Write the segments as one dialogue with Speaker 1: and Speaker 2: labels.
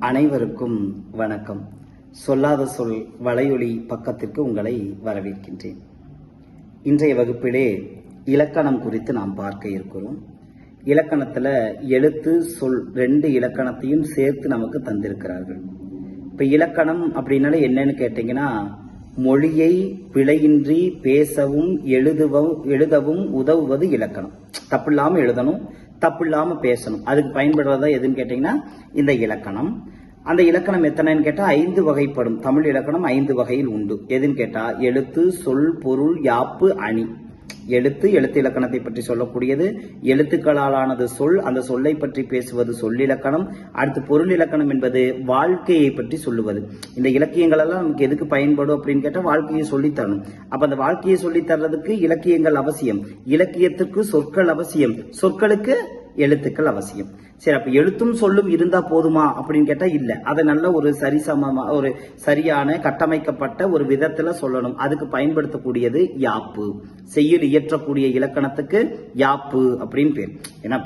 Speaker 1: அனைவருக்கும் வணக்கம். சொல்லாத சொல் வலையொலி பக்கத்திற்கு உங்களை வரவேற்கின்றேன். இன்றைய வகுப்பிலே இலக்கணம் குறித்து நாம் பார்க்க இருக்கிறோம். இலக்கணத்துல எழுத்து சொல் ரெண்டு இலக்கணத்தையும் சேர்த்து நமக்கு தந்திருக்கிறார்கள். இப்ப இலக்கணம் அப்படின்னால என்னன்னு கேட்டீங்கன்னா மொழியை பிழையின்றி பேசவும் எழுதுவும் எழுதவும் உதவுவது இலக்கணம். தப்பில்லாம எழுதணும் தப்பு இல்லாமல் பேசணும். அதுக்கு பயன்படுறதா எதுன்னு கேட்டீங்கன்னா இந்த இலக்கணம். அந்த இலக்கணம் எத்தனைன்னு கேட்டால் ஐந்து வகைப்படும். தமிழ் இலக்கணம் ஐந்து வகையில் உண்டு. எதுன்னு கேட்டால் எழுத்து சொல் பொருள் யாப்பு அணி. எழுத்து எழுத்து இலக்கணத்தை பற்றி சொல்லக்கூடியது. எழுத்துக்களாலானது சொல் அந்த சொல்லை பற்றி பேசுவது சொல்லிலக்கணம் அடுத்து பொருள் இலக்கணம் என்பது வாழ்க்கையை பற்றி சொல்லுவது. இந்த இலக்கியங்கள் எல்லாம் நமக்கு எதுக்கு பயன்படும் அப்படின்னு கேட்டால் வாழ்க்கையை சொல்லித்தரணும். அப்ப அந்த வாழ்க்கையை சொல்லித்தர்றதுக்கு இலக்கியங்கள் அவசியம். இலக்கியத்துக்கு சொற்கள் அவசியம். சொற்களுக்கு எழுத்துக்கள் அவசியம். சரி அப்ப எழுத்தும் சொல்லும் இருந்தா போதுமா அப்படின்னு கேட்டா இல்ல. அதை நல்ல ஒரு சரிசமமா ஒரு சரியான கட்டமைக்கப்பட்ட ஒரு விதத்துல சொல்லணும். அதுக்கு பயன்படுத்தக்கூடியது யாப்பு. செய்யுள் இயற்றக்கூடிய இலக்கணத்துக்கு யாப்பு அப்படின்னு பேர். ஏன்னா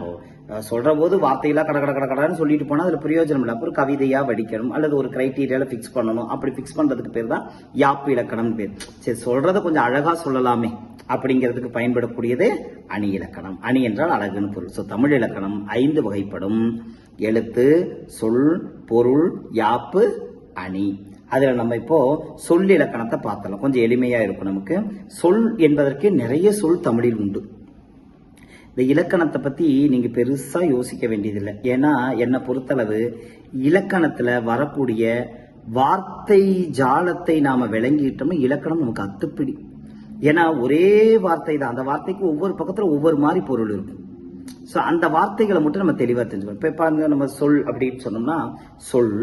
Speaker 1: சொல்கிற போது வார்த்தையெல்லாம் கட கட கட கடன்னு சொல்லிட்டு போனால் அதில் பிரயோஜனம் இல்லை. அப்புறம் கவிதையாக வடிக்கணும் அல்லது ஒரு க்ரைட்டீரியாவில் ஃபிக்ஸ் பண்ணணும். அப்படி ஃபிக்ஸ் பண்ணுறதுக்கு பேர் தான் யாப்பு இலக்கணம் பேர். சரி சொல்கிறத கொஞ்சம் அழகாக சொல்லலாமே. அப்படிங்கிறதுக்கு பயன்படக்கூடியது அணி இலக்கணம். அணி என்றால் அழகுன்னு பொருள். ஸோ தமிழ் இலக்கணம் ஐந்து வகைப்படும். எழுத்து சொல் பொருள் யாப்பு அணி. அதில் நம்ம இப்போ சொல் இலக்கணத்தை பார்த்தலாம் கொஞ்சம் எளிமையாக இருக்கும் நமக்கு. சொல் என்பதற்கு நிறைய சொல் தமிழில் உண்டு. இந்த இலக்கணத்தை பத்தி நீங்க பெருசா யோசிக்க வேண்டியதில்லை. ஏன்னா என்னை பொறுத்தளவு இலக்கணத்துல வரக்கூடிய வார்த்தை ஜாலத்தை நாம விளங்கிட்டோம்னா இலக்கணம் நமக்கு அத்துப்பிடி. ஏன்னா ஒரே வார்த்தை தான். அந்த வார்த்தைக்கு ஒவ்வொரு பக்கத்துல ஒவ்வொரு மாதிரி பொருள் இருக்கும். ஸோ அந்த வார்த்தைகளை மட்டும் நம்ம தெளிவாக தெரிஞ்சுக்கணும். இப்போ பாருங்க நம்ம சொல் அப்படின்னு சொன்னோம்னா சொல்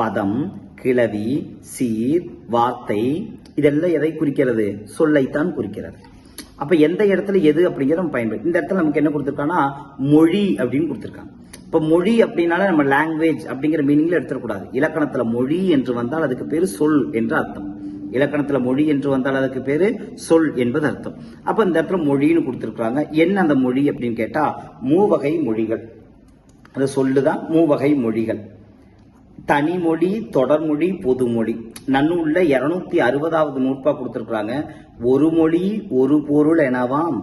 Speaker 1: பதம் கிளவி சீர் வார்த்தை இதெல்லாம் எதை குறிக்கிறது? சொல்லைத்தான் குறிக்கிறது. அப்ப எந்த இடத்துல எது அப்படிங்கிறத நம்ம பயன்படுத்தி இந்த இடத்துல நமக்கு என்ன கொடுத்துருக்காங்கன்னா மொழி அப்படின்னு கொடுத்துருக்காங்க. இப்ப மொழி அப்படின்னால நம்ம லாங்குவேஜ் அப்படிங்கிற மீனிங்ல எடுத்துடக்கூடாது இலக்கணத்துல மொழி என்று வந்தால் அதுக்கு பேரு சொல் என்று அர்த்தம். இலக்கணத்துல மொழி என்று வந்தால் அதுக்கு பேரு சொல் என்பது அர்த்தம். அப்ப இந்த இடத்துல மொழின்னு கொடுத்துருக்குறாங்க. என்ன அந்த மொழி அப்படின்னு கேட்டா மூவகை மொழிகள். அது சொல்லுதான் மூவகை மொழிகள். தனிமொழி தொடர்மொழி பொதுமொழி. நன்னூல்ல இருநூத்தி அறுபதாவது நூற்பா கொடுத்துருக்குறாங்க. ஒரு மொழி ஒரு பொருள் எனவாம்.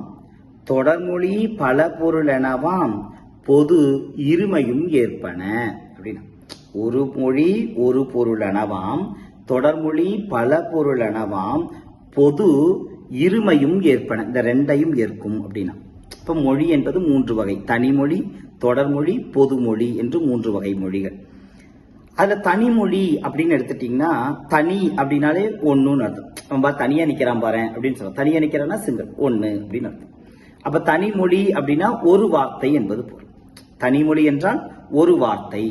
Speaker 1: தொடர்மொழி பல பொருள் எனவாம். பொது இருமையும் ஏற்பன. அப்படின்னா ஒரு மொழி ஒரு பொருள் எனவாம். தொடர்மொழி பல பொருள் எனவாம். பொது இருமையும் ஏற்பன. இந்த ரெண்டையும் ஏற்கும் அப்படின்னா. இப்ப மொழி என்பது மூன்று வகை. தனிமொழி தொடர்மொழி பொதுமொழி என்று மூன்று வகை மொழிகள். அதுல தனிமொழி அப்படின்னு எடுத்துட்டீங்கன்னா தனி அப்படின்னாலே ஒன்றுன்னு அர்த்தம். அவன் பா தனியா நிக்கிறான் பாரு அப்படின்னு சொல்லுவோம் தனியா நிக்கிறான்னா சிங்கிள் ஒன்று அப்படின்னு அர்த்தம். அப்ப தனிமொழி அப்படின்னா ஒரு வார்த்தை என்பது பொருள். தனிமொழி என்றால் ஒரு வார்த்தை.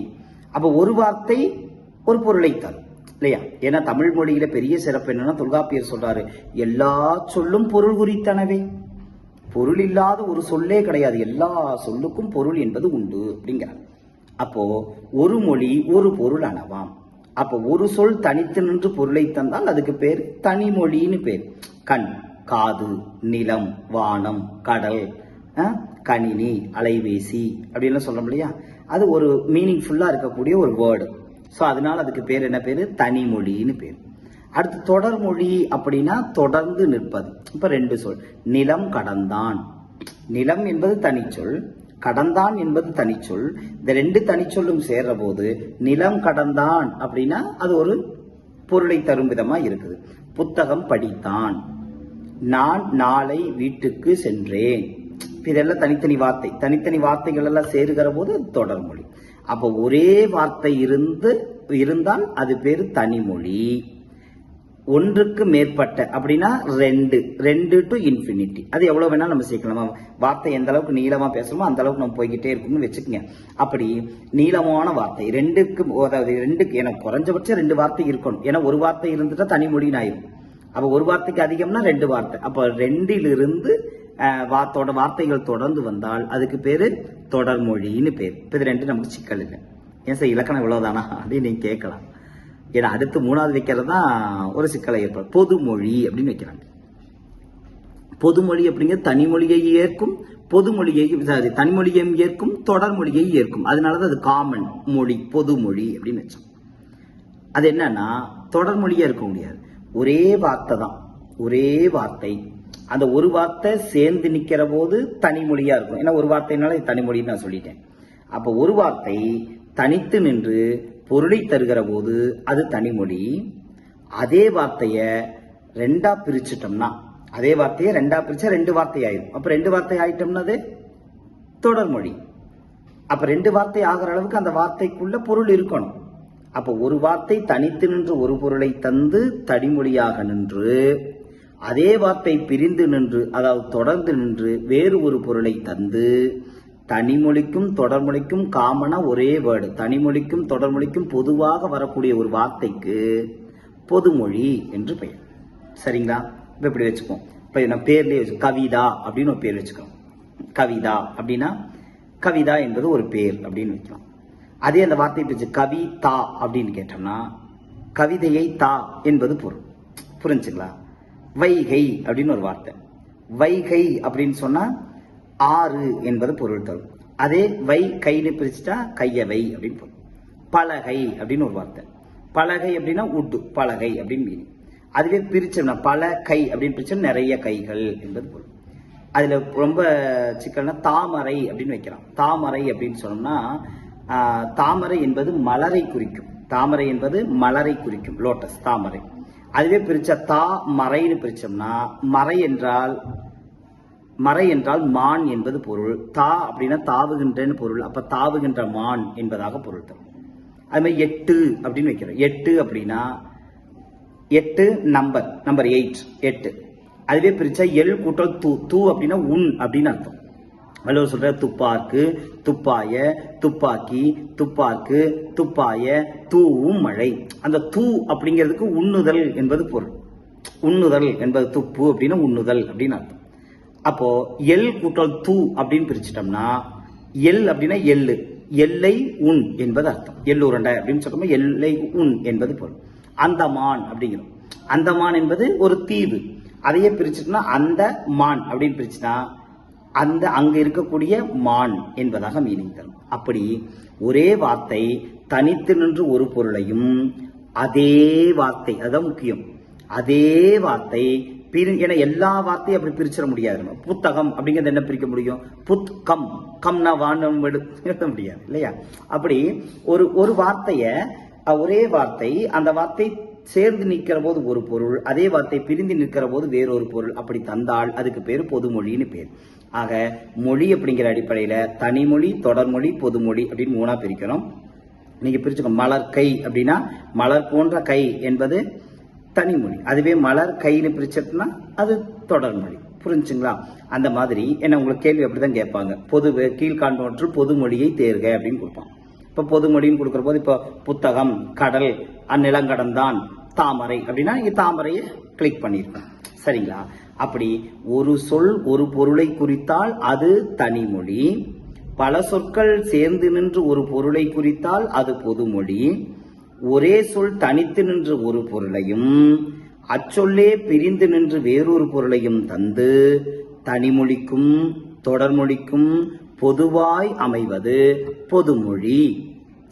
Speaker 1: அப்ப ஒரு வார்த்தை ஒரு பொருளை தரும் இல்லையா? ஏன்னா தமிழ் மொழியில பெரிய சிறப்பு என்னன்னா தொல்காப்பியர் சொல்றாரு எல்லா சொல்லும் பொருள் குறித்தனவே பொருள் இல்லாத ஒரு சொல்லே கிடையாது. எல்லா சொல்லுக்கும் பொருள் என்பது உண்டு அப்படிங்கிறாங்க அப்போ ஒரு மொழி ஒரு பொருள் அளவாம் அப்போ ஒரு சொல் தனித்து நின்று பொருளை தந்தால் அதுக்கு பேர் தனிமொழின்னு பேர். கண் காது நிலம் வானம் கடல் கணினி அலைபேசி அப்படின்லாம் சொல்றோம் இல்லையா? அது ஒரு மீனிங்ஃபுல்லாக இருக்கக்கூடிய ஒரு வேர்டு ஸோ அதனால அதுக்கு பேர் என்ன பேரு? தனிமொழின்னு பேர். அடுத்து தொடர்மொழி அப்படின்னா தொடர்ந்து நிற்பது. இப்போ ரெண்டு சொல். நிலம் கடந்தான். நிலம் என்பது தனிச்சொல். கடந்தான் என்பது தனிச்சொல். இந்த ரெண்டு தனிச்சொல்லும் சேர்ற போது நிலம் கடந்தான் அப்படின்னா அது ஒரு பொருளை தரும் விதமா இருக்குது. புத்தகம் படித்தான். நான் நாளை வீட்டுக்கு சென்றேன். இதெல்லாம் தனித்தனி வார்த்தை. தனித்தனி வார்த்தைகள் எல்லாம் சேருகிற போது அது தொடர்மொழி அப்போ ஒரே வார்த்தை இருந்து இருந்தால் அது பேர் தனிமொழி. ஒன்றுக்கு மேற்பட்ட அப்படின்னா ரெண்டு ரெண்டு டு இன்ஃபினிட்டி அது எவ்வளோ வேணாலும் நம்ம சேர்க்கலாமா? வார்த்தை எந்த அளவுக்கு நீளமாக பேசுகிறோமோ அந்த அளவுக்கு நம்ம போய்கிட்டே இருக்கும்னு வச்சுக்கோங்க. அப்படி நீளமான வார்த்தை ரெண்டுக்கு அதாவது ரெண்டுக்கு எனக்கு குறைஞ்சபட்சம் ரெண்டு வார்த்தை இருக்கணும். ஏன்னா ஒரு வார்த்தை இருந்துட்டா தனி மொழின்னு ஆயிரும் அப்போ ஒரு வார்த்தைக்கு அதிகம்னா ரெண்டு வார்த்தை. அப்போ ரெண்டிலிருந்து வார்த்தோட வார்த்தைகள் தொடர்ந்து வந்தால் அதுக்கு பேர் தொடர்மொழின்னு பேர். இப்போ இது ரெண்டு நமக்கு சிக்கல் இல்லை. ஏன் சார் இலக்கணம் இவ்வளோதானா அப்படின்னு நீங்கள் கேட்கலாம். ஏன்னா அடுத்து மூணாவது வைக்கிறது தான் ஒரு சிக்கலை ஏற்படும் பொதுமொழி அப்படின்னு வைக்கிறாங்க. பொதுமொழி அப்படிங்கிறது தனிமொழியை ஏற்கும் பொதுமொழியை சாரி தனிமொழியையும் ஏற்கும் தொடர்மொழியை ஏற்கும். அதனால தான் அது காமன் மொழி பொதுமொழி அப்படின்னு வச்சோம். அது என்னன்னா தொடர்மொழியாக இருக்க முடியாது. ஒரே வார்த்தை தான். ஒரே வார்த்தை. அந்த ஒரு வார்த்தை சேர்ந்து நிற்கிற போது தனிமொழியாக இருக்கும். ஏன்னா ஒரு வார்த்தைனால தனிமொழின்னு நான் சொல்லிட்டேன். அப்போ ஒரு வார்த்தை தனித்து நின்று பொருளை தருகிற போது அது தனிமொழி அதே வார்த்தையை ரெண்டா பிரிச்சுட்டோம்னா அதே வார்த்தையை ரெண்டா பிரிச்சா ரெண்டு வார்த்தை ஆயிடும் அப்ப ரெண்டு வார்த்தை ஆயிட்டோம்னா அது தொடர்மொழி அப்ப ரெண்டு வார்த்தை ஆகிற அளவுக்கு அந்த வார்த்தைக்குள்ள பொருள் இருக்கணும். அப்ப ஒரு வார்த்தை தனித்து நின்று ஒரு பொருளை தந்து தடிமொழியாக நின்று அதே வார்த்தை பிரிந்து நின்று அதாவது தொடர்ந்து நின்று வேறு ஒரு பொருளை தந்து தனிமொழிக்கும் தொடர்மொழிக்கும் காமனா ஒரே வேர்டு. தனிமொழிக்கும் தொடர்மொழிக்கும் பொதுவாக வரக்கூடிய ஒரு வார்த்தைக்கு பொதுமொழி என்று பெயர். சரிங்களா? இப்போ இப்படி வச்சுப்போம் இப்போ நம்ம பேர்லேயே வச்சு கவிதா அப்படின்னு ஒரு பேர் வச்சுக்கிறோம் கவிதா அப்படின்னா கவிதா என்பது ஒரு பேர் அப்படின்னு வைக்கலாம். அதே அந்த வார்த்தை பிரிச்சு கவி தா அப்படின்னு கேட்டோம்னா கவிதையை தா என்பது பொருள். புரிஞ்சுங்களா? வைகை அப்படின்னு ஒரு வார்த்தை. வைகை அப்படின்னு சொன்னால் ஆறு என்பது பொருள் தரும் அதே வை கைன்னு பிரிச்சுட்டா கையவை அப்படின்னு பொருள். பலகை அப்படின்னு ஒரு வார்த்தை. பலகை அப்படின்னா உட்டு பலகை அப்படின்னு மீனிங் அதுவே பிரிச்சோம்னா பல கை அப்படின்னு பிரிச்சோம் நிறைய கைகள் என்பது பொருள். அதில் ரொம்ப சிக்கல்னா தாமரை அப்படின்னு வைக்கலாம் தாமரை அப்படின்னு சொன்னோம்னா தாமரை என்பது மலரை குறிக்கும். தாமரை என்பது மலரை குறிக்கும். லோட்டஸ் தாமரை. அதுவே பிரிச்சா தா மறைன்னு பிரிச்சோம்னா மறை என்றால் மறை என்றால் மான் என்பது பொருள். தா அப்படின்னா தாவுகின்றன்னு பொருள். அப்ப தாவுகின்ற மான் என்பதாக பொருள் தரும். அது மாதிரி எட்டு அப்படின்னு வைக்கிறோம். எட்டு அப்படின்னா எட்டு நம்பர் நம்பர் எயிட் எட்டு. அதுவே பிரிச்சா எல் கூட்டல் தூ தூ அப்படின்னா உன் அப்படின்னு அர்த்தம். வள்ளுவர் சொல்ற துப்பாக்கு துப்பாய துப்பாக்கி துப்பாக்கு துப்பாய தூவும் மழை. அந்த தூ அப்படிங்கிறதுக்கு உண்ணுதல் என்பது பொருள். உண்ணுதல் என்பது துப்பு அப்படின்னா உண்ணுதல் அப்படின்னு அர்த்தம். அப்போ எல் கூட்டல் தூ அப்படின்னு பிரிச்சிட்டோம்னா எல் அப்படின்னா எள்ளு எல்லை உன் என்பது அர்த்தம். எள் உருண்டை அப்படின்னு சொல்றோம் எல்லை உன் என்பது பொருள். அந்தமான் அப்படிங்கிறோம். அந்தமான் என்பது ஒரு தீவு. அதையே பிரிச்சுட்டோம்னா அந்த மான் அப்படின்னு பிரிச்சுட்டா அந்த அங்க இருக்கக்கூடிய மான் என்பதாக மீனிங் தரும். அப்படி ஒரே வார்த்தை தனித்து நின்று ஒரு பொருளையும் அதே வார்த்தை அதுதான் முக்கியம். அதே வார்த்தை பிரி ஏன்னா எல்லா வார்த்தையும் அப்படி பிரிச்சிட முடியாது. நம்ம புத்தகம் அப்படிங்கிறது என்ன பிரிக்க முடியும்? புத் கம் கம்னா வானம் எழுத முடியாது இல்லையா? அப்படி ஒரு ஒரு வார்த்தைய ஒரே வார்த்தை அந்த வார்த்தை சேர்ந்து நிற்கிற போது ஒரு பொருள் அதே வார்த்தை பிரிந்து நிற்கிற போது வேறொரு பொருள். அப்படி தந்தால் அதுக்கு பேர் பொதுமொழின்னு பேர். ஆக மொழி அப்படிங்கிற அடிப்படையில தனிமொழி தொடர்மொழி பொதுமொழி அப்படின்னு மூணா பிரிக்கிறோம் நீங்க பிரிச்சுக்கோ மலர் கை அப்படின்னா மலர் போன்ற கை என்பது தனிமொழி அதுவே மலர் கையில் பிரிச்சதுன்னா அது தொடர்மொழி புரிஞ்சுங்களா? அந்த மாதிரி என்ன உங்களுக்கு கேள்வி அப்படிதான் கேட்பாங்க. பொது கீழ்காண்பவற்று பொதுமொழியை தேர்க அப்படின்னு கொடுப்பான். இப்போ பொதுமொழின்னு கொடுக்குற போது இப்போ புத்தகம் கடல் அந்நிலங்கடந்தான் தாமரை அப்படின்னா இங்கே தாமரையை கிளிக் பண்ணியிருக்கேன். சரிங்களா? அப்படி ஒரு சொல் ஒரு பொருளை குறித்தால் அது தனிமொழி பல சொற்கள் சேர்ந்து நின்று ஒரு பொருளை குறித்தால் அது பொதுமொழி ஒரே சொல் தனித்து நின்று ஒரு பொருளையும் அச்சொல்லே பிரிந்து நின்று வேறொரு பொருளையும் தந்து தனிமொழிக்கும் தொடர்மொழிக்கும் பொதுவாய் அமைவது பொதுமொழி.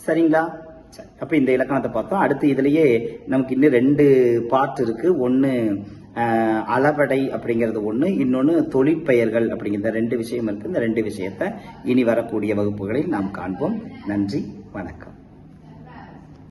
Speaker 1: சரிங்களா? சரி அப்ப இந்த இலக்கணத்தை பார்த்தோம். அடுத்து இதுலயே நமக்கு இன்னும் ரெண்டு பார்ட் இருக்கு. ஒன்னு அளவடை அளபடை அப்படிங்கிறது ஒன்று இன்னொன்று தொழிற்பெயர்கள் அப்படிங்கிற ரெண்டு விஷயம் இருக்கு. இந்த ரெண்டு விஷயத்தை இனி வரக்கூடிய வகுப்புகளில் நாம் காண்போம். நன்றி வணக்கம்.